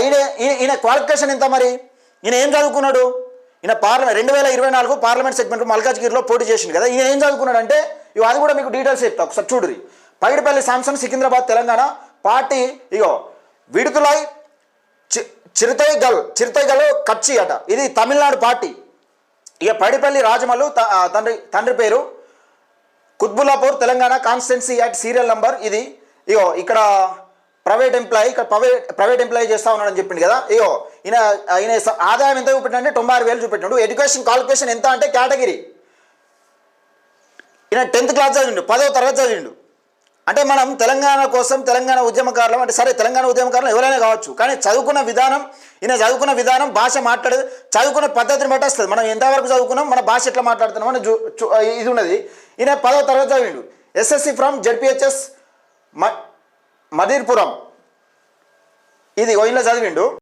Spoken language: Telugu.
ఈయన ఈయన- క్వాలిఫికేషన్ ఎంత మరి? ఈయన ఏం చదువుకున్నాడు? ఈయన పార్లమెంట్ రెండు వేల ఇరవై నాలుగు పార్లమెంట్ సెగ్మెంట్ మల్కాజ్గిరిలో పోటీ చేసింది కదా ఈయన ఏం చదువుకున్నాడు అంటే ఇవి అది కూడా మీకు డీటెయిల్స్ చెప్తా ఒకసారి చూడురి పైడిపల్లి శాంసన్ సికింద్రాబాద్ తెలంగాణ పార్టీ ఇగో విడుదలై చి చిరుతై గల్ చిరుతై గల్ కచ్చి అట. ఇది తమిళనాడు పార్టీ. ఇక పైడిపల్లి రాజమల్లు త- తండ్రి తండ్రి పేరు Qutbullapur Telangana constituency act serial number ఇది. ఇగో ఇక్కడ ప్రైవేట్ ఎంప్లాయీ ఇక్కడ ప్రైవేట్ ప్రైవేట్ ఎంప్లాయీ చేస్తా ఉన్నాడని చెప్పింది కదా? అయ్యో ఈయన ఈయన ఆదాయం ఎంత చూపెట్టింటే తొంభై ఆరు వేలు చూపెట్టినాడు ఎడ్యుకేషన్ క్వాలిఫికేషన్ ఎంత అంటే కేటగిరీ. ఈయన టెన్త్ క్లాస్ చదివిండు పదవ తరగతి చదివిండు. అంటే మనం తెలంగాణ కోసం తెలంగాణ ఉద్యమకారులం అంటే సరే తెలంగాణ ఉద్యమకారులు ఎవరైనా కావచ్చు. కానీ చదువుకున్న విధానం ఈయన చదువుకున్న విధానం భాష మాట్లాడేది చదువుకున్న పద్ధతిని బట్టి వస్తుంది. మనం ఎంతవరకు చదువుకున్నాం మన భాష ఎట్లా మాట్లాడుతున్నాం అని ఇది ఉన్నది. ఈయన పదవ తరగతి చదివిండు. ఎస్ఎస్సి ఫ్రమ్ జడ్పిహెచ్ఎస్ మ మదీర్పురం. ఇది ఓయిలో చదివిండు.